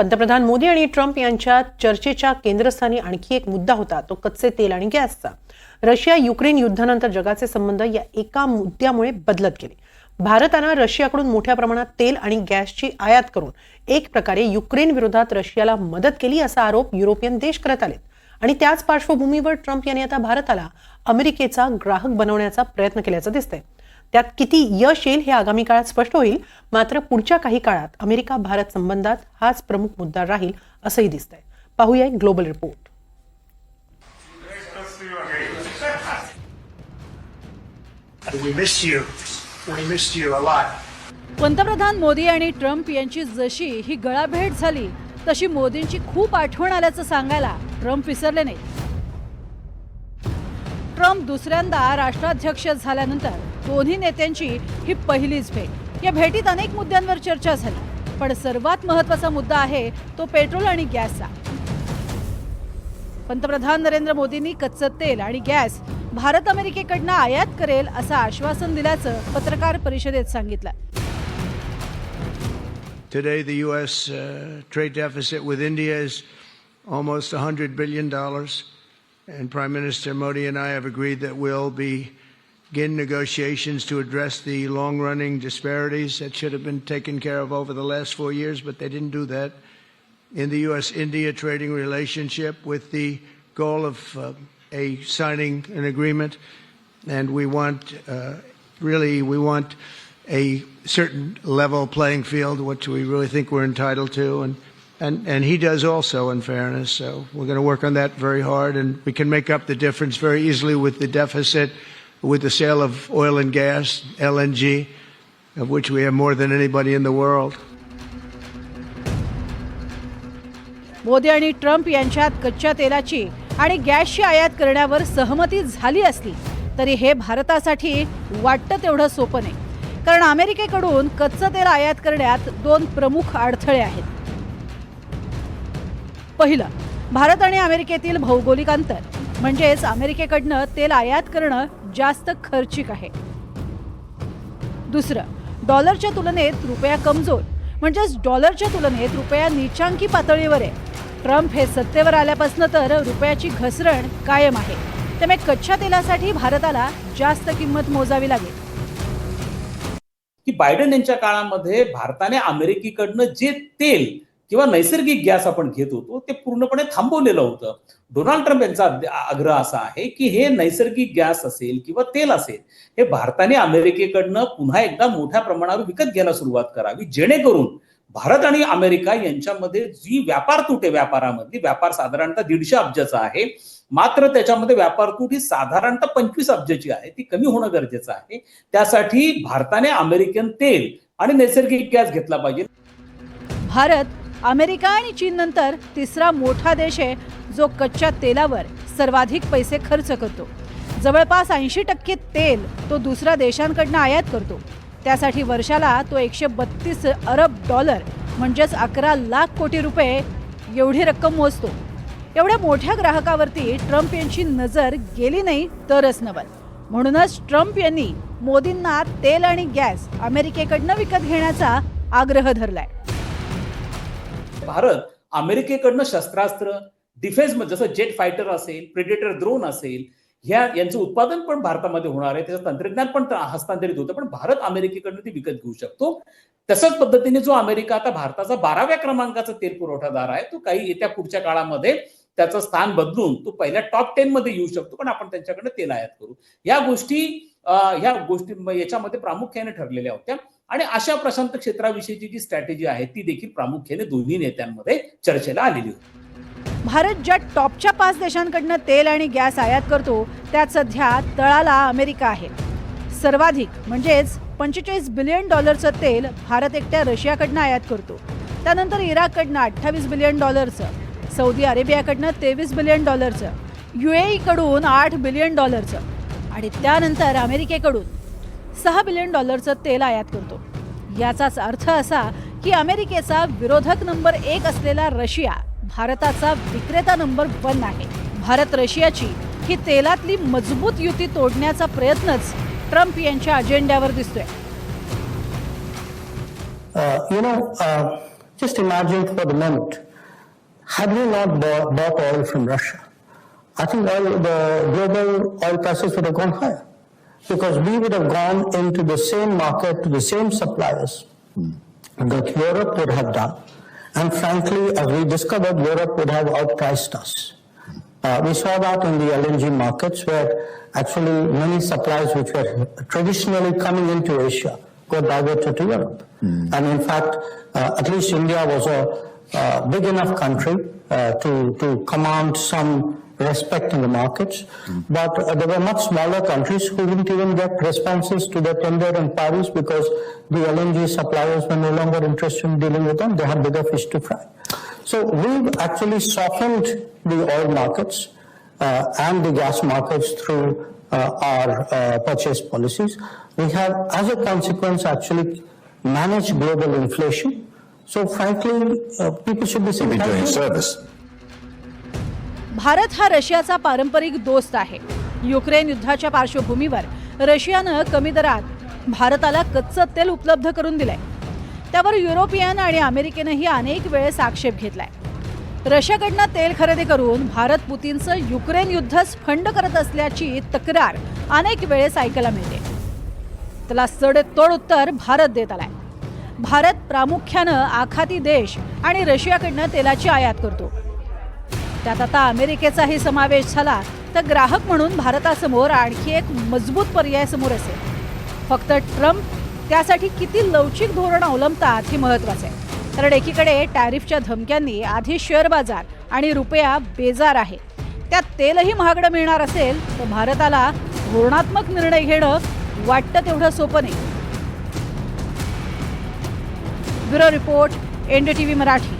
पंतप्रधान मोदी आणि ट्रम्प यांच्या चर्चेच्या केंद्रस्थानी आणखी एक मुद्दा होता तो कच्चे तेल आणि गॅसचा. रशिया युक्रेन युद्धानंतर जगाचे संबंध या एका मुद्द्यामुळे बदलत गेले. भारतानं रशियाकडून मोठ्या प्रमाणात तेल आणि गॅसची आयात करून एक प्रकारे युक्रेन विरोधात रशियाला मदत केली असा आरोप युरोपियन देश करत आलेत. आणि त्याच पार्श्वभूमीवर ट्रम्प यांनी आता भारताला अमेरिकेचा ग्राहक बनवण्याचा प्रयत्न केल्याचं दिसतंय. त्यात किती यश येईल हे आगामी काळात स्पष्ट होईल. मात्र पुढच्या काही काळात अमेरिका भारत संबंधात हाच प्रमुख मुद्दा राहील असंही दिसतंय. पाहूया एक ग्लोबल रिपोर्ट. पंतप्रधान मोदी आणि ट्रम्प यांची जशी ही गळाभेट झाली तशी मोदींची खूप आठवण आल्याचं सांगायला ट्रम्प विसरले नाही ट्रम्प दुसऱ्यांदा राष्ट्राध्यक्ष झाल्यानंतर दोन्ही नेत्यांची ही पहिलीच भेट या भेटीत अनेक मुद्द्यांवर चर्चा झाली पण सर्वात महत्त्वाचा मुद्दा आहे तो पेट्रोल आणि गॅसचा पंतप्रधान नरेंद्र मोदींनी कच्चं तेल आणि गॅस भारत अमेरिकेकडनं आयात करेल असं आश्वासन दिल्याचं पत्रकार परिषदेत सांगितलं Today, the U.S. Uh, trade deficit with India is almost $100 billion. And Prime Minister Modi and I have agreed that we'll begin negotiations to address the long running disparities that should have been taken care of over the last four years, but they didn't do that. In the U.S. India trading relationship with the goal of uh, a signing an agreement. And we want, uh, really, we want a certain level playing field, which we really think we're entitled to, and and and he does also, in fairness. So we're going to work on that very hard, and we can make up the difference very easily with the deficit, with the sale of oil and gas, LNG, of which we have more than anybody in the world. Modi आणि Trump यांच्यात कच्च्या तेलाची आणि गॅसची आयात करण्यावर सहमती झाली असली तरी हे भारतासाठी वाटतं तेवढं सोपं नाही. कारण अमेरिकेकडून कच्चं तेल आयात करण्यात दोन प्रमुख अडथळे आहेत. पहिलं भारत आणि अमेरिकेतील भौगोलिक अंतर. म्हणजेच अमेरिकेकडनं तेल आयात करणं जास्त खर्चिक आहे. दुसरं डॉलरच्या तुलनेत रुपया कमजोर म्हणजेच डॉलरच्या तुलनेत रुपया नीचांकी पातळीवर आहे. ट्रम्प हे सत्तेवर आल्यापासून तर रुपयाची घसरण कायम आहे. त्यामुळे कच्च्या तेलासाठी भारताला जास्त किंमत मोजावी लागेल. की बायडन यांच्या काळामध्ये भारताने अमेरिकेकडनं जे तेल किंवा नैसर्गिक गॅस आपण घेत होतो ते पूर्णपणे थांबवलेलं होतं. डोनाल्ड ट्रम्प यांचा आग्रह असा आहे की हे नैसर्गिक गॅस असेल किंवा तेल असेल हे भारताने अमेरिकेकडनं पुन्हा एकदा मोठ्या प्रमाणावर विकत घ्यायला सुरुवात करावी जेणेकरून भारत आणि अमेरिका यांच्यामध्ये जी व्यापार तूट आहे व्यापारामधली व्यापार साधारणतः दीडशे अब्जाचा आहे मात्र त्याच्यामध्ये व्यापार तूट ही साधारणतः पंचवीस अब्जाची आहे ती कमी होणं गरजेचं आहे. त्यासाठी भारताने अमेरिकन तेल आणि नैसर्गिक गॅस घेतला पाहिजे. भारत अमेरिका आणि चीननंतर तिसरा मोठा देश आहे जो कच्च्या तेलावर सर्वाधिक पैसे खर्च करतो. जवळपास ऐंशी टक्के तेल तो दुसऱ्या देशांकडनं आयात करतो. त्यासाठी वर्षाला तो एकशे बत्तीस अरब डॉलर म्हणजेच अकरा लाख कोटी रुपये एवढी रक्कम मोजतो. एवढ्या मोठ्या ग्राहकावरती ट्रम्प यांची नजर गेली नाही तरच नवल म्हणूनच ट्रम्प यांनी मोदींना तेल आणि गॅस अमेरिकेकडनं विकत घेण्याचा आग्रह धरलाय. भारत अमेरिकेकडनं शस्त्रास्त्र डिफेन्स जसं जेट फायटर असेल प्रिडेटर ड्रोन असेल ह्या यांचं उत्पादन पण भारतामध्ये होणार आहे. त्याचं तंत्रज्ञान पण हस्तांतरित होतं. पण भारत अमेरिकेकडनं ते विकत घेऊ शकतो. तसंच पद्धतीने जो अमेरिका आता भारताचा बाराव्या क्रमांकाचा तेल पुरवठादार आहे तो काही येत्या पुढच्या काळामध्ये त्याचं स्थान बदलून तो पहिल्या टॉप टेन मध्ये येऊ शकतो. पण आपण त्यांच्याकडनं तेल आयात करू. या गोष्टी या गोष्टी याच्यामध्ये प्रामुख्याने ठरलेल्या होत्या. आणि अशा प्रशांत क्षेत्राविषयीची जी स्ट्रॅटेजी आहे ती देखील प्रामुख्याने दोन्ही नेत्यांमध्ये चर्चेला आलेली होती. भारत ज्या टॉपच्या पाच देशांकडनं तेल आणि गॅस आयात करतो त्यात सध्या तळाला अमेरिका आहे. सर्वाधिक म्हणजेच पंचेचाळीस बिलियन डॉलरचं तेल भारत एकट्या रशियाकडनं आयात करतो. त्यानंतर इराककडनं अठ्ठावीस बिलियन डॉलरचं सौदी अरेबियाकडनं तेवीस बिलियन डॉलरचं यू कडून आठ बिलियन डॉलरचं आणि त्यानंतर अमेरिकेकडून सहा बिलियन डॉलरचं तेल आयात करतो. याचाच अर्थ असा की अमेरिकेचा विरोधक नंबर एक असलेला रशिया भारताचा विक्रेता नंबर वन आहे. भारत रशियाची ही तेलातली मजबूत युती तोडण्याचा प्रयत्नच ट्रम्प यांच्या अजेंड्यावर दिसतोय. You know just imagine for the moment had you not bought oil from Russia I think oil the because we would have gone into the same market to the same suppliers that Europe would have done. And frankly, as we discovered, Europe would have outpriced us. Uh, we saw that in the LNG markets where actually many supplies which were traditionally coming into Asia were diverted to Europe. And in fact, uh, at least India was a uh, big enough country uh, to, to command some respect in the markets. But uh, there were much smaller countries who didn't even get responses to their tender in Paris because the LNG suppliers were no longer interested in dealing with them. They had bigger fish to fry. So we've actually softened the oil markets uh, and the gas markets through uh, our uh, purchase policies. We have, as a consequence, actually managed global inflation. So frankly, uh, people should be saying be doing service. Bharat हा रशियाचा पारंपरिक दोस्त आहे. Ukraine युद्धाच्या पार्श्वभूमीवर रशियानं कमी दरात भारताला कच्चं तेल उपलब्ध करून दिलंय. त्यावर युरोपियन आणि अमेरिकेनंही अनेक वेळेस आक्षेप घेतलाय. रशियाकडनं तेल खरेदी करून भारत पुतीनचं युक्रेन युद्धच फंड करत असल्याची तक्रार अनेक वेळेस ऐकायला मिळते. त्याला सडेतोड उत्तर भारत देत आलाय. भारत प्रामुख्यानं आखाती देश आणि रशियाकडनं तेलाची आयात करतो. त्यात आता अमेरिकेचाही समावेश झाला. तर ग्राहक म्हणून भारतासमोर आणखी एक मजबूत पर्याय समोर असेल. फक्त ट्रम्प त्यासाठी किती लवचिक धोरण अवलंबतात हे महत्वाचं आहे. कारण एकीकडे टॅरिफच्या धमक्यांनी आधी शेअर बाजार आणि रुपया बेजार आहे. त्यात तेलही महागडं मिळणार असेल तर भारताला धोरणात्मक निर्णय घेणं वाटतं तेवढं सोपं नाही. Bureau report NDTV Marathi.